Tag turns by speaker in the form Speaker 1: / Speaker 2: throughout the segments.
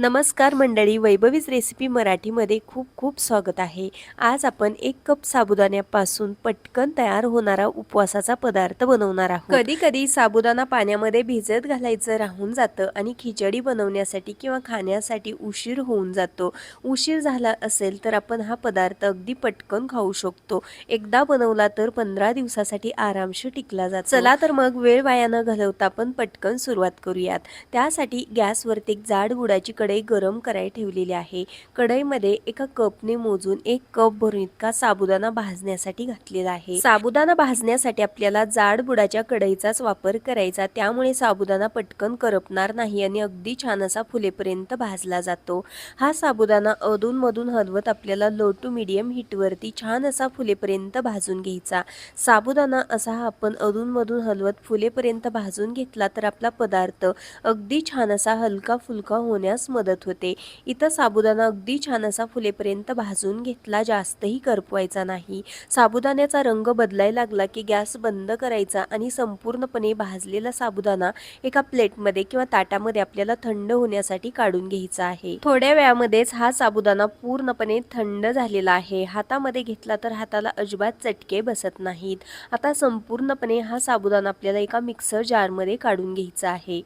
Speaker 1: नमस्कार मंडळी वैभवीच रेसिपी मराठीमध्ये खूप खूप स्वागत आहे. आज आपण एक कप साबुदाण्यापासून पटकन तयार होणारा उपवासाचा पदार्थ बनवणार आहोत. कधी कधी साबुदाणा पाण्यामध्ये भिजत घालायचं राहून जातं आणि खिचडी बनवण्यासाठी किंवा खाण्यासाठी उशीर होऊन जातो. उशीर झाला असेल तर आपण हा पदार्थ अगदी पटकन खाऊ शकतो. एकदा बनवला तर पंधरा दिवसासाठी आरामशीर टिकला जातो. चला तर मग वेळ वाया न घालवता आपण पटकन सुरुवात करूयात. त्यासाठी गॅसवरती एक जाड गुडाची कढई गरम करायला ठेवलेली आहे. कढईमध्ये एका कपने मोजून एक कप भरून इतका साबुदाणा भाजण्यासाठी घातलेला आहे. साबुदाणा भाजण्यासाठी आपल्याला जाड बुडाच्या कढईचाच वापर करायचा. त्यामुळे साबुदाणा पटकन करपणार नाही आणि अगदी छान असा फुलेपर्यंत भाजला जातो. हा साबुदाणा अधूनमधून हलवत आपल्याला लो टू मिडियम हीटवरती छान असा फुलेपर्यंत भाजून घ्यायचा. साबुदाणा असा हा आपण अधूनमधून हलवत फुलेपर्यंत भाजून घेतला तर आपला पदार्थ अगदी छान असा हलका फुलका होण्यास मदत मदत होते. इथं साबुदाणा अगदी छान असा फुलेपर्यंत भाजून घेतला जास्तही करपवायचा नाही. साबुदाण्याचा रंग बदलायला लागला की गॅस बंद करायचा आणि संपूर्णपणे भाजलेला साबुदाणा एका प्लेटमध्ये किंवा ताटामध्ये आपल्याला थंड होण्यासाठी काढून घ्यायचा आहे. थोड्या वेळामध्येच हा साबुदाणा पूर्णपणे थंड झालेला आहे. हातामध्ये घेतला तर हाताला अजिबात चटके बसत नाहीत. आता संपूर्णपणे हा साबुदाणा आपल्याला एका मिक्सर जारमध्ये काढून घ्यायचा आहे.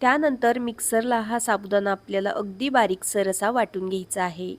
Speaker 1: त्यानंतर मिक्सरला हा साबुदाणा आपल्याला अगदी बारीकसर असा वाटून घ्यायचा आहे.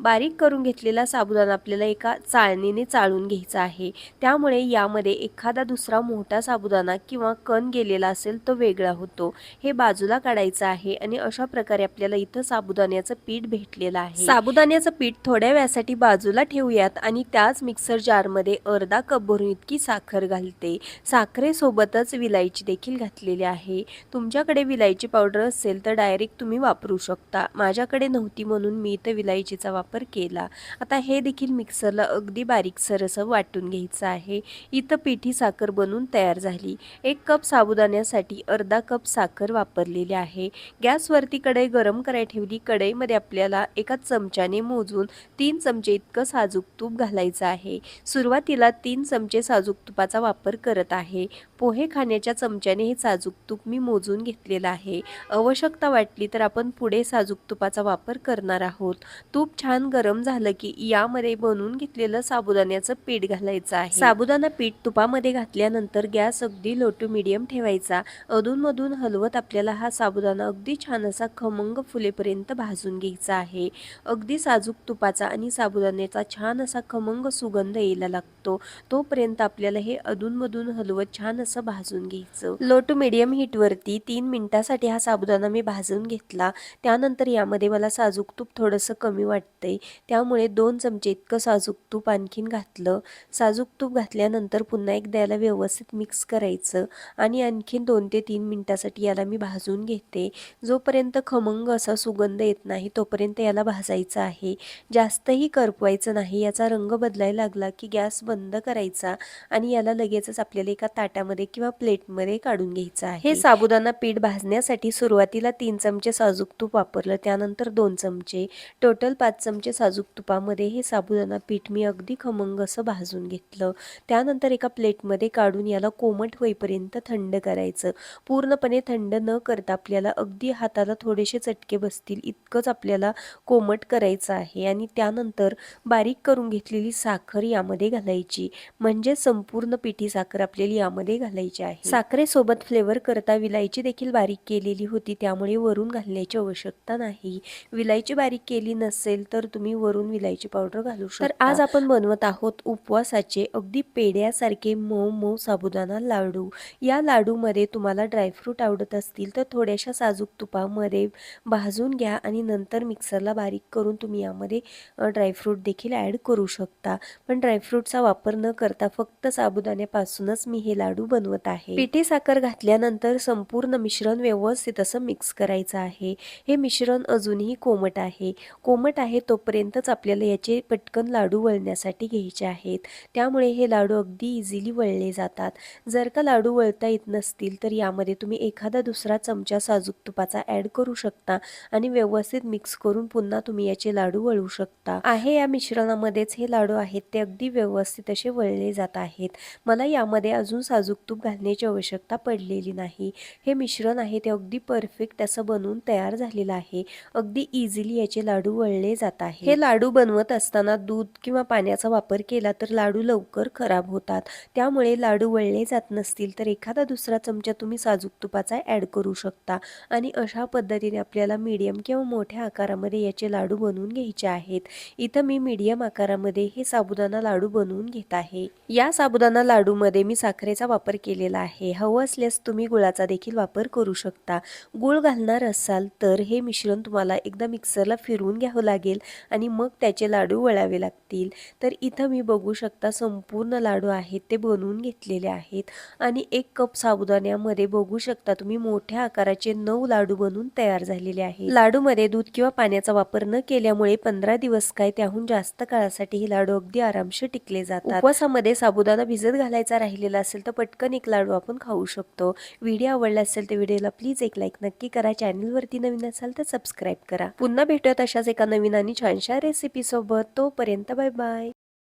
Speaker 1: बारीक करून घेतलेला साबुदाणा आपल्याला एका चाळणीने चाळून घ्यायचा आहे. त्यामुळे यामध्ये एखादा दुसरा मोठा साबुदाणा किंवा कण गेलेला असेल तो वेगळा होतो. हे बाजूला काढायचं आहे आणि अशा प्रकारे आपल्याला इथं साबुदाण्याचं पीठ भेटलेलं आहे. साबुदाण्याचं पीठ थोड्या वेळासाठी बाजूला ठेवूयात आणि त्याच मिक्सर जारमध्ये अर्धा कप भरून इतकी साखर घालते. साखरेसोबतच विलायची देखील घातलेली आहे. तुमच्याकडे विलायची पावडर असेल तर डायरेक्ट तुम्ही वापरू शकता. माझ्याकडे नव्हती म्हणून मी इथं विलायचीचा वापर केला. आता हे देखील मिक्सरला अगदी बारीकसर असं वाटून घ्यायचं आहे. इथं पिठी साखर बनून तयार झाली. एक कप साबुदाण्यासाठी अर्धा कप साखर वापरलेली आहे. गॅसवरती कढई गरम करायला ठेवली. कढईमध्ये आपल्याला एका चमच्याने मोजून तीन चमचे इतकं साजूक तूप घालायचं आहे. सुरुवातीला तीन चमचे साजूक तुपाचा वापर करत आहे. पोहे खाण्याच्या चमच्याने हे साजूक तूप मी मोजून घेतलेलं आहे. आवश्यकता वाटली तर आपण पुढे साजूक तुपाचा वापर करणार आहोत. तूप छान गरम झालं की यामध्ये बनवून घेतलेलं साबुदाण्याचं पीठ घालायचं आहे. साबुदाणा पीठ तुपामध्ये घातल्यानंतर गॅस अगदी लो टू मिडियम ठेवायचा. अधूनमधून हलवत आपल्याला हा साबुदाणा अगदी छान असा खमंग फुलेपर्यंत भाजून घ्यायचा आहे. अगदी साजूक तुपाचा आणि साबुदाण्याचा छान असा खमंग सुगंध यायला लागतो. तोपर्यंत आपल्याला हे अधूनमधून हलवत छान असं भाजून घ्यायचं. लो टू मिडियम हीटवरती तीन मिनिटासाठी हा साबुदाणा मी भाजून घेतला. त्यानंतर यामध्ये मला साजूक तूप थोडंसं कमी वाटतंय. त्यामुळे दोन चमचे इतकं साजूक तूप आणखीन घातलं. साजूक तूप घातल्यानंतर पुन्हा एकदा याला व्यवस्थित मिक्स करायचं आणि आणखीन दोन ते तीन मिनटासाठी याला मी भाजून घेते. जोपर्यंत खमंग असा सुगंध येत नाही तोपर्यंत याला भाजायचं आहे. जास्तही करपवायचं नाही याचा रंग बदलायला लागला की गॅस बंद करायचा आणि याला लगेचच आपल्याला एका ताटामध्ये किंवा प्लेटमध्ये काढून घ्यायचं आहे. हे साबुदाणा पीठ भाजण्यासाठी सुरुवातीला तीन चमचे साजूक तूप वापरलं त्यानंतर दोन चमचे. टोटल पाच चमचे साजूक तुपामध्ये हे साबुदाणा पीठ मी अगदी खमंग असं भाजून घेतलं. त्यानंतर एका प्लेटमध्ये काढून याला कोमट होईपर्यंत थंड करायचं. पूर्णपणे थंड न करता आपल्याला अगदी हाताला थोडेसे चटके बसतील इतकंच आपल्याला कोमट करायचं आहे. आणि त्यानंतर बारीक करून घेतलेली साखर यामध्ये घालायची. म्हणजे संपूर्ण पिठी साखर आपल्याला यामध्ये घालायची आहे. साखरेसोबत फ्लेवर करता विलायची देखील बारीक केलेली होती. त्यामुळे वरून घालण्याची आवश्यकता नाही. विलायची बारीक केली नसेल तर तुम्ही वरून विलायची पावडर घालू शकता. तर आज आपण बनवत आहोत उपवासाचे अगदी पेड्यासारखे मऊ मऊ साबुदाणा लाडू. या लाडूमध्ये तुम्हाला ड्रायफ्रूट आवडत असतील तर थोड्याशा साजूक तुपामध्ये भाजून घ्या आणि नंतर मिक्सरला बारीक करून तुम्ही यामध्ये ड्रायफ्रूट देखील ॲड करू शकता. पण ड्रायफ्रूटचा वापर न करता फक्त साबुदाण्यापासूनच मी हे लाडू बनवत आहे. पिठी साखर घातल्यानंतर संपूर्ण मिश्रण व्यवस्थित असं मिक्स करायचं आहे. हे मिश्रण अजूनही कोमट आहे. कोमट आहे तोपर्यंतच आपल्याला याचे पटकन लाडू वळण्यासाठी घ्यायचे आहेत. त्यामुळे हे लाडू अगदी इझिली वळले जातात. जर का लाडू वळता येत नसतील तर यामध्ये तुम्ही एखादा दुसरा चमचा साजूक तुपाचा ॲड करू शकता आणि व्यवस्थित मिक्स करून पुन्हा तुम्ही याचे लाडू वळू शकता. आहे या मिश्रणामध्येच हे लाडू आहेत ते अगदी व्यवस्थित असे वळले जात आहेत. मला यामध्ये अजून साजूक तूप घालण्याची आवश्यकता पडलेली नाही. हे मिश्रण आहे ते अगदी परफेक्ट असं बनवून तयार झालेलं आहे. अगदी इझिली याचे लाडू वळले जातात. जात आहे हे लाडू बनवत असताना दूध किंवा पाण्याचा वापर केला तर लाडू लवकर खराब होतात. त्यामुळे लाडू वळले जात नसतील तर एखादा दुसरा चमचा तुम्ही साजूक तुपाचा ॲड करू शकता. आणि अशा पद्धतीने आपल्याला मीडियम किंवा मोठ्या आकारामध्ये याचे लाडू बनवून घ्यायचे आहेत. इथं मी मीडियम आकारामध्ये हे साबुदाणा लाडू बनवून घेत आहे. या साबुदाणा लाडूमध्ये मी साखरेचा वापर केलेला आहे. हवं असल्यास तुम्ही गुळाचा देखील वापर करू शकता. गुळ घालणार असाल तर हे मिश्रण तुम्हाला एकदा मिक्सरला फिरवून घ्यावं लागेल. आणि मग त्याचे लाडू वळावे लागतील. तर इथं मी बघू शकता संपूर्ण लाडू आहेत ते बनवून घेतलेले आहेत. आणि एक कप साबुदाण्यामध्ये बघू शकता तुम्ही मोठ्या आकाराचे नऊ लाडू बनवून तयार झालेले आहे लाडूमध्ये दूध किंवा पाण्याचा वापर न केल्यामुळे पंधरा दिवस काय त्याहून जास्त काळासाठी हे लाडू अगदी आरामशीर टिकले जातात. उपवासामध्ये साबुदाणा भिजत घालायचा राहिलेला असेल तर पटकन एक लाडू आपण खाऊ शकतो. व्हिडिओ आवडला असेल तर व्हिडिओला प्लीज एक लाईक नक्की करा. चॅनलवरती नवीन असाल तर सबस्क्राईब करा. पुन्हा भेटूयात अशाच एका नवीन आणि छानशा रेसिपीसोबत तोपर्यंत बाय बाय